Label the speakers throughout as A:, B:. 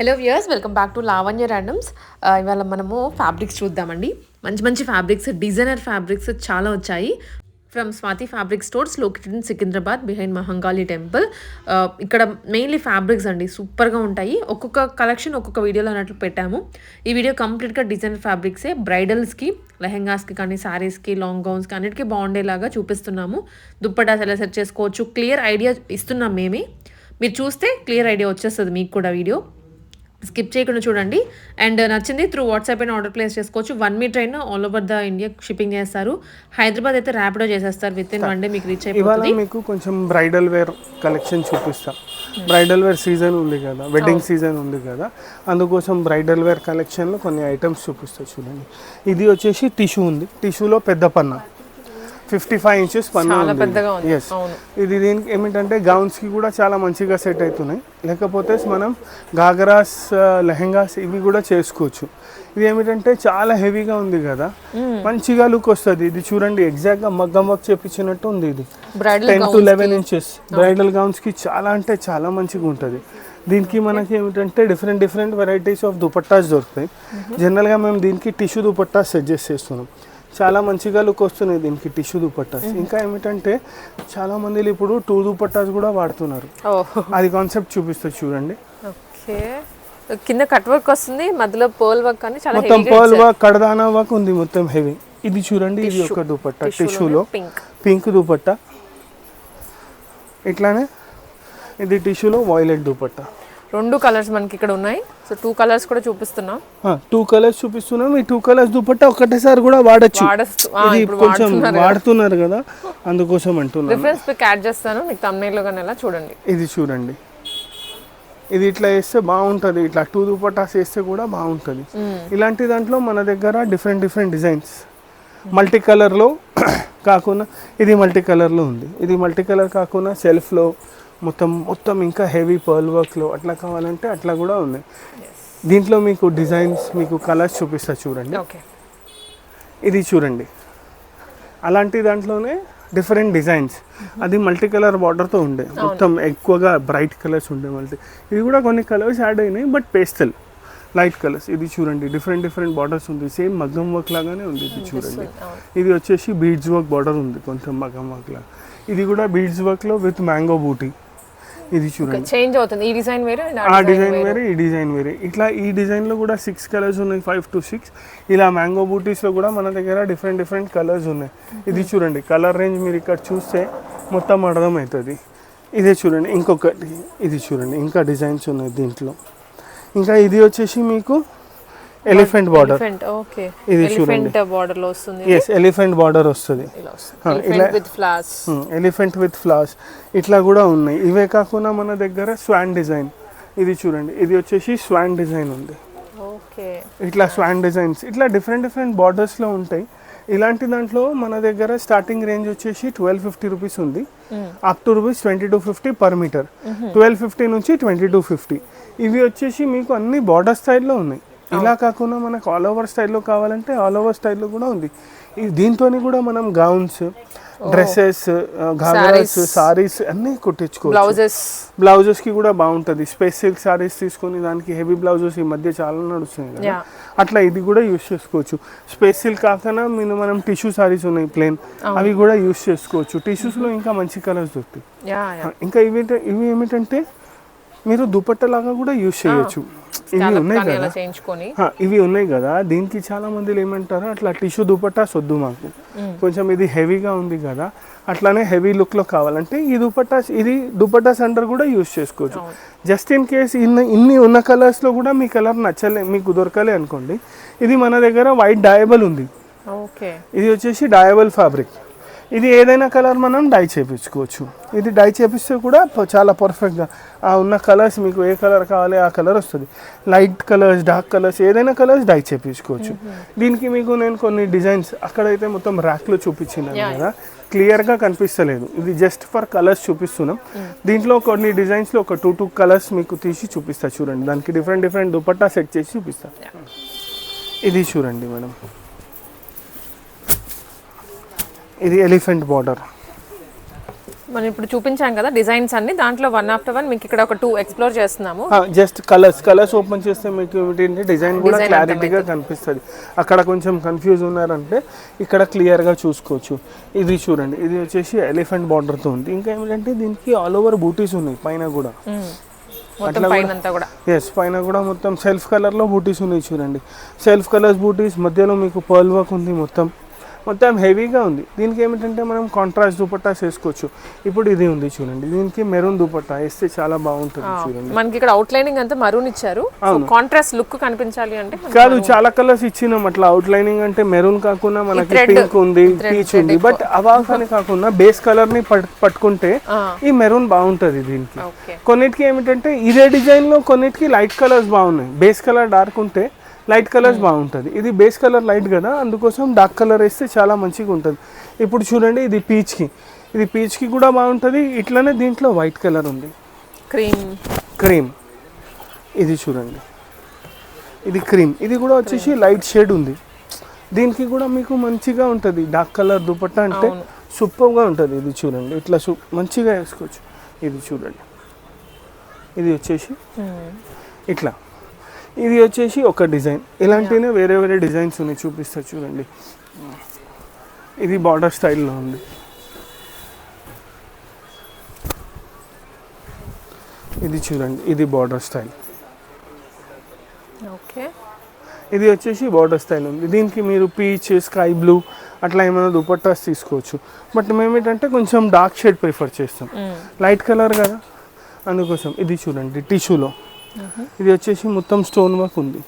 A: Hello viewers welcome back to Lavanya randoms ఇవాళ మనము fabrics చూద్దామండి. మంచి మంచి ఫ్యాబ్రిక్స్ డిజైనర్ ఫ్యాబ్రిక్స్ చాలా వచ్చాయి. From Swathi fabric stores located in Secunderabad behind Mahankali temple ఇక్కడ మెయిన్లీ ఫ్యాబ్రిక్స్ అండి సూపర్గా ఉంటాయి. ఒక్కొక్క కలెక్షన్ ఒక్కొక్క వీడియోలో అన్నట్లు పెట్టాము. ఈ వీడియో కంప్లీట్గా డిజైనర్ ఫ్యాబ్రిక్సే బ్రైడల్స్కి లెహెంగాస్కి కానీ శారీస్కి లాంగ్ గౌన్స్కి అన్నిటికీ బాగుండేలాగా చూపిస్తున్నాము. దుప్పటాస్ ఎలా సెట్ చేసుకోవచ్చు. క్లియర్ ఐడియా ఇస్తున్నాం మేమే. మీరు చూస్తే క్లియర్ ఐడియా వచ్చేస్తుంది మీకు కూడా వీడియో స్కిప్ చేయకుండా చూడండి. అండ్ నచ్చింది త్రూ వాట్సాప్ అయినా ఆర్డర్ ప్లేస్ చేసుకోవచ్చు. వన్ మీటర్ అయినా all over the India shipping చేస్తారు. హైదరాబాద్ అయితే ర్యాపిడో చేసేస్తారు. విత్ ఇన్ వన్ డే మీకు రీచ్ అయిపోతుంది.
B: మీకు కొంచెం బ్రైడల్ వేర్ కలెక్షన్ చూపిస్తా. బ్రైడల్ వేర్ సీజన్ ఉంది కదా. వెడ్డింగ్ సీజన్ ఉంది కదా. అందుకోసం బ్రైడల్ వేర్ కలెక్షన్లో కొన్ని ఐటమ్స్ చూపిస్తా చూడండి. ఇది వచ్చేసి టిష్యూ ఉంది. టిష్యూలో పెద్ద పన్న. ఫిఫ్టీ ఫైవ్ ఇంచెస్ పన్న
A: పెద్దగా.
B: ఎస్ ఇది దీనికి ఏమిటంటే గౌన్స్కి కూడా చాలా మంచిగా సెట్ అవుతున్నాయి. లేకపోతే మనం గాగరాస్ లెహెంగాస్ ఇవి కూడా చేసుకోవచ్చు. ఇది ఏమిటంటే చాలా హెవీగా ఉంది కదా. మంచిగా లుక్ వస్తుంది. ఇది చూడండి ఎగ్జాక్ట్గా మగ్గం వర్క్ చేపించినట్టు ఉంది ఇది. Ten to eleven inches bridal గౌన్స్కి చాలా అంటే చాలా మంచిగా ఉంటుంది. దీనికి మనకి ఏమిటంటే different different varieties of dupattas దొరుకుతాయి. జనరల్గా మేము దీనికి టిష్యూ దుపట్టాస్ సజెస్ట్ చేస్తున్నాం. చాలా మంచిగా లుక్ వస్తున్నాయి దీనికి టిష్యూ దుపట్టాస్. ఇంకా ఏమిటంటే చాలా మంది ఇప్పుడు టూ దుపట్టాస్ కూడా వాడుతున్నారు. అది కాన్సెప్ట్ చూపిస్తా చూడండి.
A: ఓకే. కింద కట్ వర్క్ వస్తుంది మధ్యలో పోల్ వర్క్ అని చాలా
B: మొత్తం పర్ల్ వర్క్ కడదానా వర్క్ ఉంది మొత్తం హెవీ ఇది చూడండి ఇది ఒక దుపట్టా టిష్యూలో
A: పింక్
B: పింక్ దుపట్టా. ఇట్లానే ఇది టిష్యూలో వాయిలెట్ దుపట్టా.
A: రెండు కలర్స్ మనకి ఇక్కడ ఉన్నాయి. సో టూ కలర్స్ కూడా చూపిస్తున్నాం.
B: టూ కలర్స్ చూపిస్తున్నాం. ఈ టూ కలర్స్ దుపట్టా ఒకటేసారి కూడా వాడచ్చు. కొంచెం
A: వాడుతున్నారు కదా.
B: అందుకోసం అంటున్నాను.
A: రిఫరెన్స్ పిక్ యాడ్ చేస్తాను. మీకు thumbnail లో కానీ ఎలా చూడండి.
B: ఇది చూడండి. ఇది ఇట్లా వేస్తే బాగుంటుంది. ఇట్లా టూ దుపట్టాస్ వేస్తే కూడా బాగుంటుంది. ఇలాంటి దాంట్లో మన దగ్గర డిఫరెంట్ డిఫరెంట్ డిజైన్స్ మల్టీ కలర్లో కాకుండా ఇది మల్టీ కలర్లో ఉంది. ఇది మల్టీ కలర్ కాకుండా సెల్ఫ్లో మొత్తం మొత్తం ఇంకా హెవీ పర్ల్ వర్క్లో అట్లా కావాలంటే అట్లా కూడా ఉన్నాయి దీంట్లో మీకు డిజైన్స్ మీకు కలర్స్ చూపిస్తా చూడండి.
A: ఓకే
B: ఇది చూడండి. అలాంటి దాంట్లోనే డిఫరెంట్ డిజైన్స్ అది మల్టీ కలర్ బార్డర్తో ఉండే. మొత్తం ఎక్కువగా బ్రైట్ కలర్స్ ఉండే మల్టీ ఇది కూడా కొన్ని కలర్స్ యాడ్ అయినాయి బట్ పేస్టల్ లైట్ కలర్స్ ఇది చూడండి. డిఫరెంట్ డిఫరెంట్ బార్డర్స్ ఉంది. సేమ్ మగ్గం వర్క్ లాగానే ఉంది ఇది చూడండి. ఇది వచ్చేసి బీడ్స్ వర్క్ బార్డర్ ఉంది కొంచెం మగ్గం వర్క్ లాగా ఇది కూడా బీడ్స్ వర్క్లో విత్ మ్యాంగో బూటీ ఇది చూడండి.
A: చేంజ్ అవుతుంది. ఈ డిజైన్ వేరే
B: ఆ డిజైన్ వేరే. ఈ డిజైన్ వేరే. ఇట్లా ఈ డిజైన్లో కూడా సిక్స్ కలర్స్ ఉన్నాయి ఫైవ్ టు సిక్స్ ఇలా మ్యాంగో బూటీస్లో కూడా మన దగ్గర డిఫరెంట్ డిఫరెంట్ కలర్స్ ఉన్నాయి. ఇది చూడండి కలర్ రేంజ్ మీరు ఇక్కడ చూస్తే మొత్తం అర్థమవుతుంది. ఇదే చూడండి ఇంకొకటి. ఇది చూడండి ఇంకా డిజైన్స్ ఉన్నాయి దీంట్లో. ఇంకా ఇది వచ్చేసి మీకు ఎలిఫెంట్ బార్డర్
A: ఓకే
B: ఇది
A: ఎలిఫెంట్ బార్డర్లో వస్తుంది.
B: ఎస్ ఎలిఫెంట్ బార్డర్ వస్తుంది.
A: ఇలా with floss
B: elephant with flowers ఇట్లా కూడా ఉన్నాయి. ఇవే కాకుండా మన దగ్గర స్వాన్ డిజైన్. ఇది చూడండి. ఇది వచ్చేసి స్వాన్ డిజైన్ ఉంది.
A: ఓకే.
B: ఇట్లా స్వాన్ డిజైన్స్. ఇట్లా డిఫరెంట్ డిఫరెంట్ బార్డర్స్లో ఉంటాయి. ఇలాంటి దాంట్లో మన దగ్గర స్టార్టింగ్ రేంజ్ వచ్చేసి ట్వెల్వ్ ఫిఫ్టీ రూపీస్ ఉంది. Up to rupees twenty two fifty per meter twelve fifty నుంచి ట్వంటీ టూ ఫిఫ్టీ ఇవి వచ్చేసి మీకు అన్ని బార్డర్ స్టైల్లో ఉన్నాయి. ఇలా కాకుండా మనకు ఆల్ ఓవర్ స్టైల్లో కావాలంటే ఆల్ ఓవర్ స్టైల్లో కూడా ఉంది. దీంతో కూడా మనం గౌన్స్ డ్రెస్సెస్ ఘాగరాస్ సారీస్ అన్నీ కుట్టించుకోవచ్చు.
A: బ్లౌజెస్
B: బ్లౌజెస్కి కూడా బాగుంటుంది. స్పేస్ సిల్క్ సారీస్ తీసుకొని దానికి హెవీ బ్లౌజెస్ ఈ మధ్య చాలా నడుస్తున్నాయి కదా. అట్లా ఇది కూడా యూస్ చేసుకోవచ్చు. స్పేస్ సిల్క్ కాకుండా మీరు మనం టిష్యూ సారీస్ ఉన్నాయి ప్లేన్ అవి కూడా యూస్ చేసుకోవచ్చు. టిష్యూస్లో ఇంకా మంచి కలర్స్ దొరుకుతాయి. ఇంకా ఇవి ఇవి ఏమిటంటే మీరు దుపట్ట లాగా కూడా యూస్ చేయొచ్చు. ఇవి ఉన్నాయి కదా? ఇవి ఉన్నాయి కదా? దీనికి చాలా మంది ఏమంటారు అట్లా టిష్యూ దుపట్టాస్ వద్దు మాకు. కొంచెం ఇది హెవీగా ఉంది కదా? అట్లానే హెవీ లుక్లో కావాలంటే ఈ దుపట్టాస్ ఇది దుపట్టాస్ అండర్ కూడా యూస్ చేసుకోవచ్చు. జస్ట్ ఇన్ కేస్ ఇన్ని ఇన్ని ఉన్న కలర్స్లో కూడా మీ కలర్ నచ్చలే మీకు దొరకలే అనుకోండి. ఇది మన దగ్గర వైట్ డయబుల్ ఉంది.
A: ఓకే.
B: ఇది వచ్చేసి డయబుల్ ఫ్యాబ్రిక్. ఇది ఏదైనా కలర్ మనం డై చేపించుకోవచ్చు. ఇది డై చేపిస్తే కూడా చాలా పర్ఫెక్ట్గా ఆ ఉన్న కలర్స్ మీకు ఏ కలర్ కావాలి ఆ కలర్ వస్తుంది. లైట్ కలర్స్ డార్క్ కలర్స్ ఏదైనా కలర్స్ డై చేపించుకోవచ్చు. దీనికి మీకు నేను కొన్ని డిజైన్స్ అక్కడైతే మొత్తం ర్యాక్లో చూపించినాను కదా. క్లియర్గా కనిపిస్తలేదు. ఇది జస్ట్ ఫర్ కలర్స్ చూపిస్తున్నాం. దీంట్లో కొన్ని డిజైన్స్లో ఒక టూ టూ కలర్స్ మీకు తీసి చూపిస్తా చూడండి. దానికి డిఫరెంట్ డిఫరెంట్ దుపట్టా సెట్ చేసి చూపిస్తా. ఇది చూడండి మేడం. ఇది ఎలిఫెంట్ బార్డర్.
A: మనం ఇప్పుడు చూపించాం కదా డిజైన్స్ అన్ని. దాంట్లో వన్ ఆఫ్టర్ వన్ మీకు ఇక్కడ ఒక టూ ఎక్స్ప్లోర్ చేస్తున్నాము.
B: జస్ట్ కలర్స్ కలర్స్ ఓపెన్ చేస్తే మీకు ఏంటంటే డిజైన్ కూడా క్లారిటీగా కనిపిస్తుంది. అక్కడ కొంచెం కన్ఫ్యూజ్ ఉన్నారంటే ఇక్కడ క్లియర్గా చూసుకోవచ్చు. ఇది చూడండి ఇది వచ్చేసి ఎలిఫెంట్ బార్డర్తో ఉంది. ఇంకా ఏమిటంటే దీనికి ఆల్ ఓవర్ బూటీస్ ఉన్నాయి పైన కూడా. ఎస్ పైన కూడా మొత్తం సెల్ఫ్ కలర్లో బూటీస్ ఉన్నాయి చూడండి. సెల్ఫ్ కలర్స్ బూటీస్ మధ్యలో మీకు పర్ల్ వర్క్ ఉంది మొత్తం. మొత్తం హెవీగా ఉంది. దీనికి ఏమిటంటే మనం కాంట్రాస్ట్ దుపట్టాస్ వేసుకోవచ్చు ఇప్పుడు ఇది ఉంది చూడండి. దీనికి మెరూన్ దుపట్టా వేస్తే చాలా బాగుంటుంది చూడండి.
A: మనకి ఇక్కడ అవుట్ లైనింగ్ అంతా మరూన్ ఇచ్చారు. కాంట్రాస్ట్ లుక్ కనిపించాలి అంటే
B: కాదు చాలా కలర్స్ ఇచ్చినాం. అట్లా అవుట్ లైనింగ్ అంటే మెరూన్ కాకుండా మనకి పింక్ ఉంది పీచ్ ఉంది. బట్ అవాకని కాకుండా బేస్ కలర్ని పట్- పట్టుకుంటే ఈ మెరూన్ బాగుంటది దీనికి. కొన్నిటికి ఏమిటంటే ఇదే డిజైన్లో కొన్నిటికి లైట్ కలర్స్ బాగున్నాయి. బేస్ కలర్ డార్క్ ఉంటే లైట్ కలర్స్ బాగుంటుంది. ఇది బేస్ కలర్ లైట్ కదా అందుకోసం డార్క్ కలర్ వేస్తే చాలా మంచిగా ఉంటుంది. ఇప్పుడు చూడండి ఇది పీచ్కి. ఇది పీచ్కి కూడా బాగుంటుంది ఇట్లనే దీంట్లో వైట్ కలర్ ఉంది.
A: క్రీమ్.
B: క్రీమ్. ఇది చూడండి. ఇది క్రీమ్. ఇది కూడా వచ్చేసి లైట్ షేడ్ ఉంది. దీనికి కూడా మీకు మంచిగా ఉంటుంది. డార్క్ కలర్ దుపట్టా అంటే సూపర్గా ఉంటుంది. ఇది చూడండి. ఇట్లా సు మంచిగా వేసుకోవచ్చు. ఇది చూడండి. ఇది వచ్చేసి ఇట్లా. ఇది వచ్చేసి ఒక డిజైన్. ఇలాంటినే వేరే వేరే డిజైన్స్ ఉన్నాయి చూపిస్తా చూడండి. ఇది బార్డర్ స్టైల్లో ఉంది. ఇది చూడండి ఇది బార్డర్ స్టైల్.
A: ఓకే.
B: ఇది వచ్చేసి బార్డర్ స్టైల్ ఉంది. దీనికి మీరు పీచ్ స్కై బ్లూ అట్లా ఏమైనా దుపట్టాస్ తీసుకోవచ్చు. బట్ మేము ఏంటంటే కొంచెం డార్క్ షేడ్ ప్రిఫర్ చేస్తాం. లైట్ కలర్ కదా. అందుకోసం ఇది చూడండి టిష్యూలో. ఇది వచ్చేసి మొత్తం స్టోన్ వర్క్ ఉంది.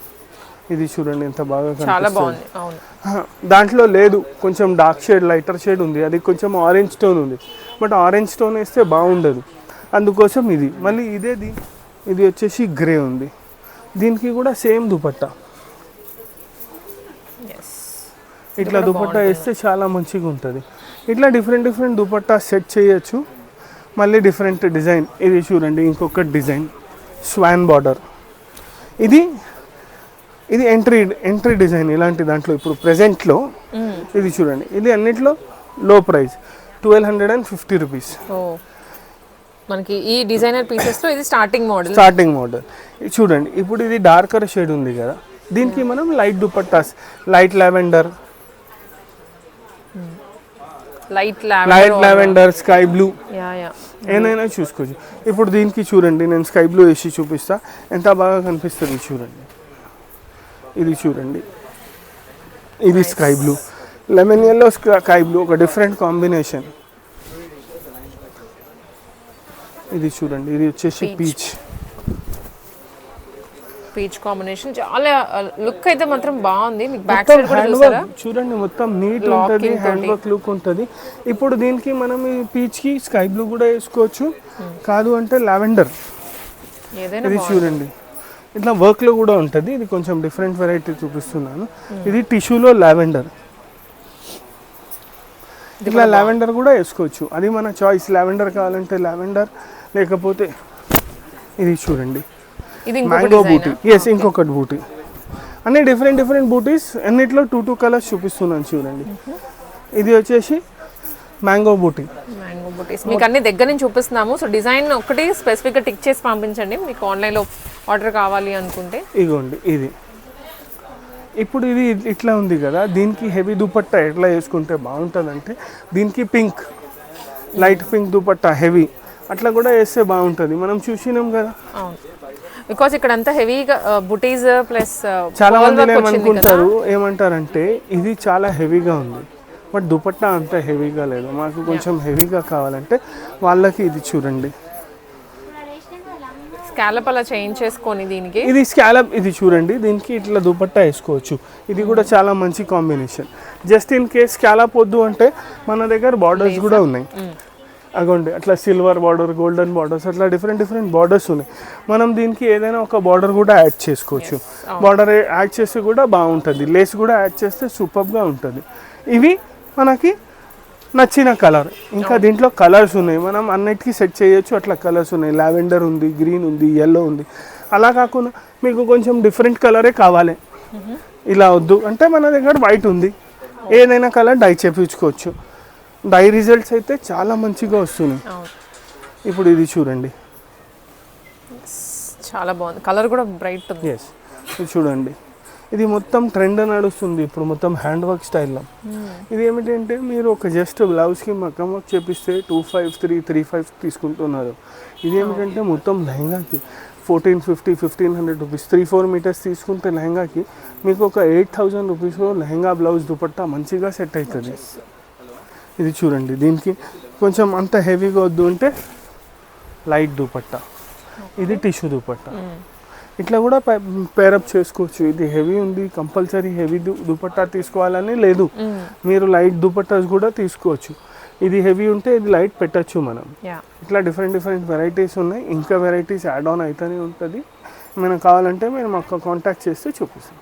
B: ఇది చూడండి ఎంత బాగా
A: చాలా
B: కనిపిస్తుంది.
A: బాగుంది. అవును.
B: దాంట్లో లేదు కొంచెం డార్క్ షేడ్ లైటర్ షేడ్ ఉంది. అది కొంచెం ఆరెంజ్ స్టోన్ ఉంది. బట్ ఆరెంజ్ స్టోన్ వేస్తే బాగుండదు. అందుకోసం ఇది. మళ్ళీ ఇదే దీ ఇది వచ్చేసి గ్రే ఉంది. దీనికి కూడా సేమ్ దుపట్టా. ఇట్లా దుపట్టా వేస్తే చాలా మంచిగా ఉంటుంది. ఇట్లా డిఫరెంట్ డిఫరెంట్ దుపట్టా సెట్ చేయొచ్చు. మళ్ళీ డిఫరెంట్ డిజైన్ ఇది చూడండి ఇంకొక డిజైన్ స్వాన్ బార్డర్. ఇది ఇది ఎంట్రీ ఎంట్రీ డిజైన్ ఇలాంటి దాంట్లో ఇప్పుడు ప్రెజెంట్లో ఇది చూడండి. ఇది అన్నిట్లో low price twelve hundred and fifty rupees
A: మనకి ఈ డిజైనర్ పీసెస్లో ఇది స్టార్టింగ్ మోడల్
B: స్టార్టింగ్ మోడల్ చూడండి ఇప్పుడు ఇది డార్కర్ షేడ్ ఉంది కదా. దీనికి మనం light dupattas light lavender
A: light
B: light lavender sky blue
A: yeah యా
B: ఏదైనా చూసుకోవచ్చు ఇప్పుడు దీనికి చూడండి నేను స్కై బ్లూ వేసి చూపిస్తా. ఎంత బాగా కనిపిస్తుంది చూడండి. ఇది చూడండి. ఇది sky blue. Lemon yellow sky blue ఒక డిఫరెంట్ కాంబినేషన్. ఇది చూడండి ఇది వచ్చేసి. పీచ్.
A: పీచ్ కాంబినేషన్ చాలా లుక్ అయితే మాత్రం బాగుంది. మీకు బ్యాక్ సైడ్ కూడా చూసారా?
B: చూడండి మొత్తం నీట్ ఉంటుంది హ్యాండ్. వర్క్ లుక్ ఉంటుంది. ఇప్పుడు దీనికి మనం ఈ పీచ్కి స్కై బ్లూ కూడా వేసుకోవచ్చు. కాదు అంటే లావెండర్ ఇది చూడండి. ఇట్లా వర్క్లో కూడా ఉంటుంది. ఇది కొంచెం డిఫరెంట్ వెరైటీ చూపిస్తున్నాను. ఇది టిష్యూలో లావెండర్ ఇట్లా లావెండర్ కూడా వేసుకోవచ్చు. అది మన చాయిస్ లావెండర్ కావాలంటే లావెండర్ లేకపోతే ఇది చూడండి. మ్యాంగో బూటీ ఎస్ ఇంకొకటి బూటీ అన్ని డిఫరెంట్ డిఫరెంట్ బూటీస్ అన్నిట్లో టూ టూ కలర్స్ చూపిస్తున్నాను చూడండి. ఇది వచ్చేసి మ్యాంగో బూటీ
A: మ్యాంగో బుటీస్ మీకు అన్ని దగ్గర నుంచి చూపిస్తున్నాము. సో డిజైన్ ఒకటి స్పెసిఫిక్గా టిక్ చేసి పంపించండి. మీకు ఆన్లైన్లో ఆర్డర్ కావాలి అనుకుంటే.
B: ఇగోండి ఇది. ఇప్పుడు ఇది ఇట్లా ఉంది కదా. దీనికి హెవీ దుపట్టా ఎట్లా వేసుకుంటే బాగుంటుందంటే దీనికి pink light pink dupatta heavy అట్లా కూడా వేస్తే బాగుంటుంది. మనం చూసినాం కదా.
A: బికాస్ ఇక్కడ అంతా హెవీగా బుటీస్ ప్లస్
B: చాలా మంది ఏమనుకుంటారు ఏమంటారంటే ఇది చాలా హెవీగా ఉంది. బట్ దుపట్టా అంత హెవీగా లేదు. మాకు కొంచెం హెవీగా కావాలంటే వాళ్ళకి ఇది చూడండి.
A: స్కాలప్ అలా చేంజ్ చేసుకొని దీనికి?
B: ఇది స్కాలప్ ఇది చూడండి. దీనికి ఇట్లా దుపట్టా వేసుకోవచ్చు. ఇది కూడా చాలా మంచి combination just in case scallop వద్దు అంటే మన దగ్గర బార్డర్స్ కూడా ఉన్నాయి. అగోండి అట్లా సిల్వర్ బార్డర్ గోల్డెన్ బార్డర్స్ అట్లా డిఫరెంట్ డిఫరెంట్ బార్డర్స్ ఉన్నాయి. మనం దీనికి ఏదైనా ఒక బార్డర్ కూడా యాడ్ చేసుకోవచ్చు. బార్డర్ యాడ్ చేస్తే కూడా బాగుంటుంది. లేస్ కూడా యాడ్ చేస్తే సూపర్గా ఉంటుంది. ఇవి మనకి నచ్చిన కలర్ ఇంకా దీంట్లో కలర్స్ ఉన్నాయి. మనం అన్నిటికీ సెట్ చేయొచ్చు. అట్లా కలర్స్ ఉన్నాయి. లావెండర్ ఉంది గ్రీన్ ఉంది ఎల్లో ఉంది. అలా కాకుండా మీకు కొంచెం డిఫరెంట్ కలరే కావాలి. ఇలా వద్దు. అంటే మన దగ్గర వైట్ ఉంది. ఏదైనా కలర్ డై చేపించుకోవచ్చు. డై రిజల్ట్స్ అయితే చాలా మంచిగా వస్తున్నాయి. ఇప్పుడు ఇది చూడండి.
A: చాలా బాగుంది. కలర్ కూడా బ్రైట్ ఉంది.
B: ఎస్ ఇది చూడండి. ఇది మొత్తం ట్రెండ్ నడుస్తుంది ఇప్పుడు మొత్తం హ్యాండ్ వర్క్ స్టైల్లో ఇది ఏమిటంటే మీరు ఒక జస్ట్ బ్లౌజ్కి మక్కం వర్క్ చేపిస్తే two five three three five తీసుకుంటున్నారు. ఇది ఏమిటంటే మొత్తం లెహంగాకి fourteen fifty fifteen hundred rupees three four meters తీసుకుంటే లెహంగాకి మీకు ఒక ఎయిట్ థౌజండ్ రూపీస్లో లెహంగా బ్లౌజ్ దుపట్టా మంచిగా సెట్ అవుతుంది. ఇది చూడండి. దీనికి కొంచెం అంత హెవీగా వద్దు అంటే లైట్ దుపట్టా. ఇది టిష్యూ దుపట్టా. ఇట్లా కూడా పేరప్ చేసుకోవచ్చు. ఇది హెవీ ఉంది కంపల్సరీ హెవీ దుపట్టా తీసుకోవాలని లేదు. మీరు లైట్ దుపట్టాస్ కూడా తీసుకోవచ్చు. ఇది హెవీ ఉంటే ఇది లైట్ పెట్టచ్చు మనం. ఇట్లా డిఫరెంట్ డిఫరెంట్ వెరైటీస్ ఉన్నాయి. ఇంకా వెరైటీస్ యాడ్ ఆన్ అవుతూనే ఉంటుంది. మనం కావాలంటే మేము మాకు కాంటాక్ట్ చేస్తే చూపిస్తాం.